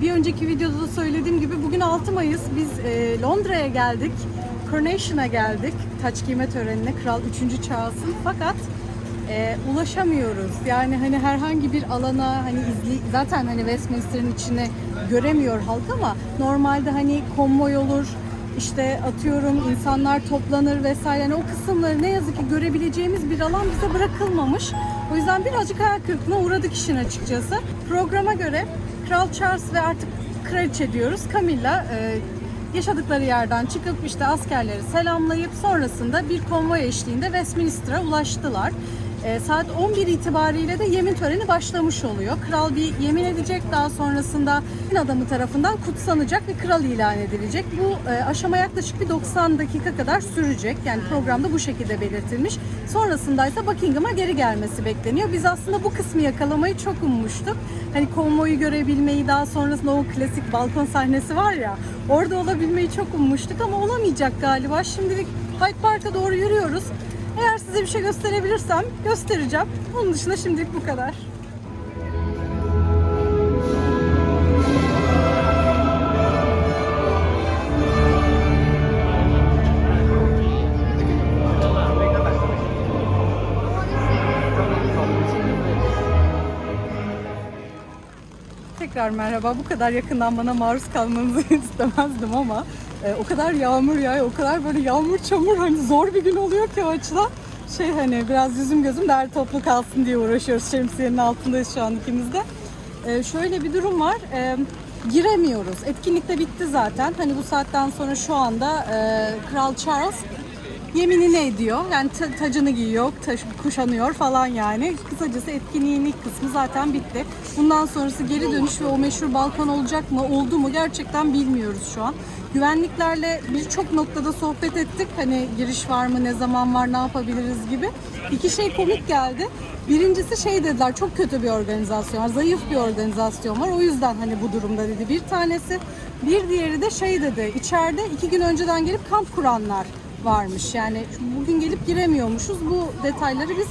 Bir önceki videoda da söylediğim gibi bugün 6 Mayıs. Biz e, Londra'ya geldik. Coronation'a geldik. Taç giyme törenine Kral 3. Charles'ın. Fakat e, ulaşamıyoruz. Yani hani herhangi bir alana hani izli zaten hani Westminster'ın içine göremiyor halk ama normalde hani konvoy olur, işte atıyorum insanlar toplanır vesaire. Yani o kısımları ne yazık ki görebileceğimiz bir alan bize bırakılmamış. O yüzden birazcık hayal kırıklığına uğradık işin açıkçası. Programa göre Kral Charles ve artık kraliçe diyoruz Camilla e, yaşadıkları yerden çıkıp işte askerleri selamlayıp sonrasında bir konvoy eşliğinde Westminster'a ulaştılar. E, saat 11 itibariyle de yemin töreni başlamış oluyor. Kral bir yemin edecek daha sonrasında din adamı tarafından kutsanacak ve kral ilan edilecek. Bu e, aşama yaklaşık bir 90 dakika kadar sürecek. Yani programda bu şekilde belirtilmiş. Sonrasında ise Buckingham'a geri gelmesi bekleniyor. Biz aslında bu kısmı yakalamayı çok ummuştuk. Hani konvoyu görebilmeyi daha sonrasında o klasik balkon sahnesi var ya orada olabilmeyi çok ummuştuk ama olamayacak galiba. Şimdilik Hyde Park'a doğru yürüyoruz. Bir şey gösterebilirsem göstereceğim. Onun dışında şimdilik bu kadar. Tekrar merhaba. Bu kadar yakından bana maruz kalmanızı istemezdim ama e, o kadar yağmur yağıyor, o kadar böyle yağmur çamur hani zor bir gün oluyor ki o açıdan. Şey hani biraz yüzüm gözüm der toplu kalsın diye uğraşıyoruz. Şemsiyenin altındayız şu an ikimiz de. E, şöyle bir durum var. E, giremiyoruz. Etkinlik de bitti zaten. Hani bu saatten sonra şu anda e, Kral Charles yeminini ediyor. Yani ta- tacını giyiyor, taş- kuşanıyor falan yani. Kısacası etkinliğin ilk kısmı zaten bitti. Bundan sonrası geri dönüş ve o meşhur balkon olacak mı, oldu mu gerçekten bilmiyoruz şu an. Güvenliklerle birçok noktada sohbet ettik. Hani giriş var mı, ne zaman var, ne yapabiliriz gibi. İki şey komik geldi. Birincisi şey dediler, çok kötü bir organizasyon var, zayıf bir organizasyon var. O yüzden hani bu durumda dedi bir tanesi. Bir diğeri de şey dedi, içeride iki gün önceden gelip kamp kuranlar varmış. Yani bugün gelip giremiyormuşuz. Bu detayları biz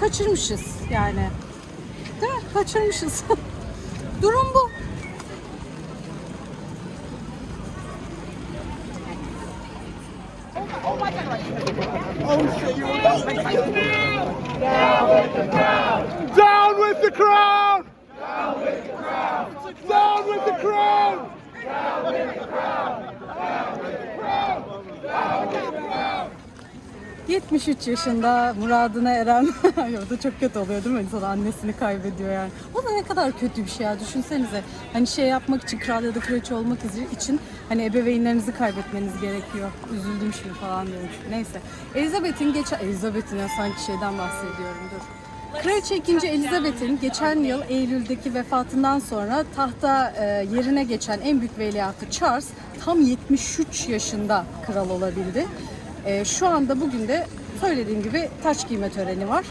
kaçırmışız yani. Değil mi? Kaçırmışız. Durum bu. Down 73 yaşında muradına eren o da çok kötü oluyor değil mi? İnsan annesini kaybediyor yani. O da ne kadar kötü bir şey ya düşünsenize. Hani şey yapmak için kral ya da kraliçe olmak için hani ebeveynlerinizi kaybetmeniz gerekiyor. Üzüldüm şimdi falan diyormuş. Neyse. Elizabeth'in geçen... Elizabeth'in ya sanki şeyden bahsediyorum dur. Kraliçe 2. Elizabeth'in geçen yıl Eylül'deki vefatından sonra tahta e, yerine geçen en büyük veliahtı Charles tam 73 yaşında kral olabildi. E, şu anda bugün de söylediğim gibi taç giyme töreni var.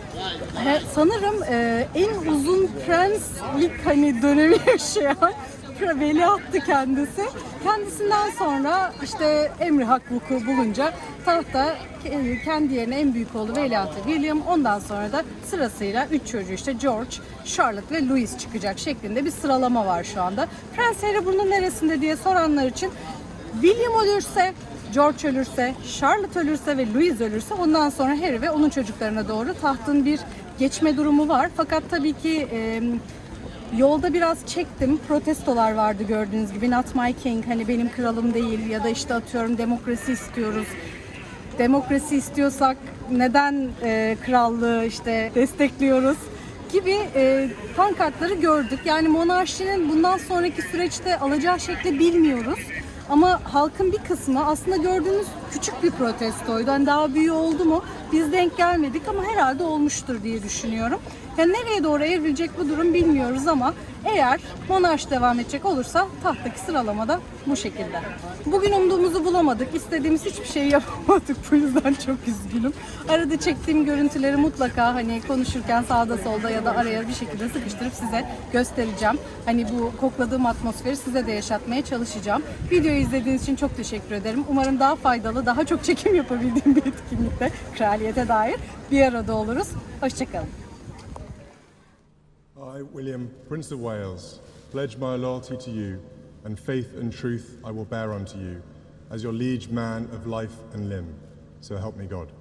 E, sanırım e, en uzun prenslik hani dönemi yaşayan veliahtı kendisi. Kendisinden sonra işte emri hak vuku bulunca tahta ke- kendi yerine en büyük oğlu veliahtı William. Ondan sonra da sırasıyla üç çocuğu işte George, Charlotte ve Louis çıkacak şeklinde bir sıralama var şu anda. Prens Harry bunun neresinde diye soranlar için William ölürse George ölürse, Charlotte ölürse ve Louis ölürse ondan sonra Harry ve onun çocuklarına doğru tahtın bir geçme durumu var. Fakat tabii ki e, yolda biraz çektim. Protestolar vardı gördüğünüz gibi. Not my king, hani benim kralım değil ya da işte atıyorum demokrasi istiyoruz. Demokrasi istiyorsak neden e, krallığı işte destekliyoruz gibi e, pankartları gördük. Yani monarşinin bundan sonraki süreçte alacağı şekli bilmiyoruz. Ama halkın bir kısmı aslında gördüğünüz küçük bir protestoydu. Hani daha büyüğü oldu mu biz denk gelmedik ama herhalde olmuştur diye düşünüyorum. Yani nereye doğru evrilecek bu durum bilmiyoruz ama eğer monarş devam edecek olursa tahttaki sıralamada bu şekilde. Bugün umduğumuzu bulamadık. İstediğimiz hiçbir şey yapamadık. Bu yüzden çok üzgünüm. Arada çektiğim görüntüleri mutlaka hani konuşurken sağda solda ya da araya bir şekilde sıkıştırıp size göstereceğim. Hani bu kokladığım atmosferi size de yaşatmaya çalışacağım. Videoyu izlediğiniz için çok teşekkür ederim. Umarım daha faydalı, daha çok çekim yapabildiğim bir etkinlikte kraliyete dair bir arada oluruz. Hoşçakalın. I, William, Prince of Wales, pledge my loyalty to you, and faith and truth I will bear unto you, as your liege man of life and limb. So help me God.